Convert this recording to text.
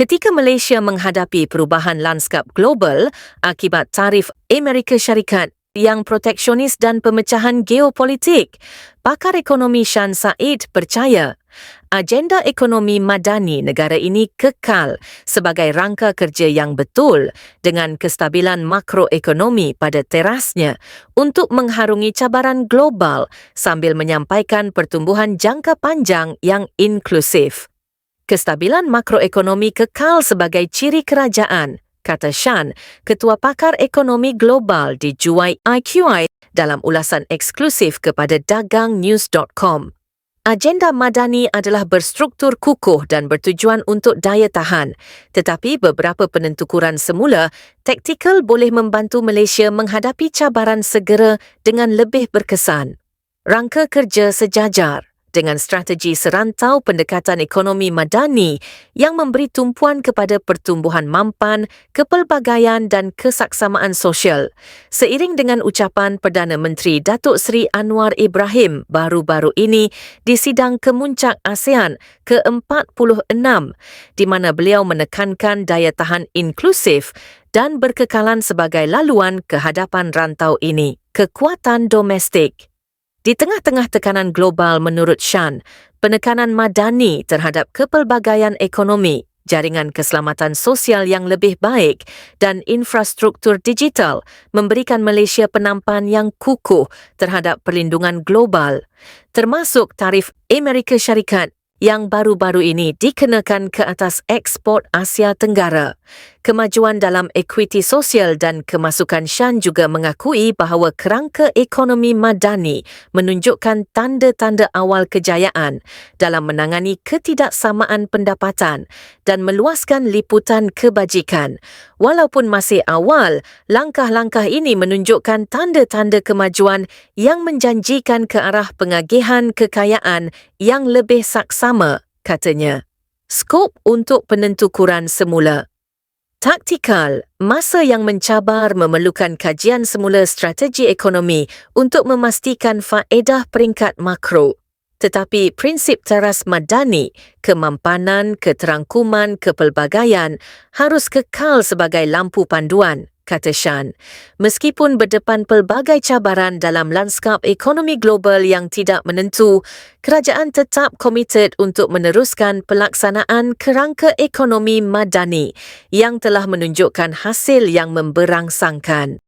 Ketika Malaysia menghadapi perubahan lanskap global akibat tarif Amerika Syarikat yang proteksionis dan pemecahan geopolitik, pakar ekonomi Shan Said percaya agenda ekonomi madani negara ini kekal sebagai rangka kerja yang betul dengan kestabilan makroekonomi pada terasnya untuk mengharungi cabaran global sambil menyampaikan pertumbuhan jangka panjang yang inklusif. Kestabilan makroekonomi kekal sebagai ciri kerajaan, kata Shan, Ketua Pakar Ekonomi Global di Juai IQI dalam ulasan eksklusif kepada dagangnews.com. Agenda Madani adalah berstruktur kukuh dan bertujuan untuk daya tahan. Tetapi beberapa penentukuran semula, taktikal boleh membantu Malaysia menghadapi cabaran segera dengan lebih berkesan. Rangka kerja sejajar dengan strategi serantau pendekatan ekonomi madani yang memberi tumpuan kepada pertumbuhan mampan, kepelbagaian dan kesaksamaan sosial. Seiring dengan ucapan Perdana Menteri Datuk Seri Anwar Ibrahim baru-baru ini di sidang kemuncak ASEAN ke-46 di mana beliau menekankan daya tahan inklusif dan berkekalan sebagai laluan kehadapan rantau ini. Kekuatan domestik di tengah-tengah tekanan global menurut Shan, penekanan madani terhadap kepelbagaian ekonomi, jaringan keselamatan sosial yang lebih baik dan infrastruktur digital memberikan Malaysia penampan yang kukuh terhadap perlindungan global, termasuk tarif Amerika Syarikat yang baru-baru ini dikenakan ke atas ekspor Asia Tenggara. Kemajuan dalam ekwiti sosial dan kemasukan Shan juga mengakui bahawa kerangka ekonomi madani menunjukkan tanda-tanda awal kejayaan dalam menangani ketidaksamaan pendapatan dan meluaskan liputan kebajikan. Walaupun masih awal, langkah-langkah ini menunjukkan tanda-tanda kemajuan yang menjanjikan ke arah pengagihan kekayaan yang lebih saksama, katanya. Skop untuk penentukuran semula. Taktikal, masa yang mencabar memerlukan kajian semula strategi ekonomi untuk memastikan faedah peringkat makro. Tetapi prinsip teras madani, kemampanan, keterangkuman, kepelbagaian harus kekal sebagai lampu panduan kata Shan. Meskipun berdepan pelbagai cabaran dalam lanskap ekonomi global yang tidak menentu, kerajaan tetap komited untuk meneruskan pelaksanaan kerangka ekonomi madani yang telah menunjukkan hasil yang memberangsangkan.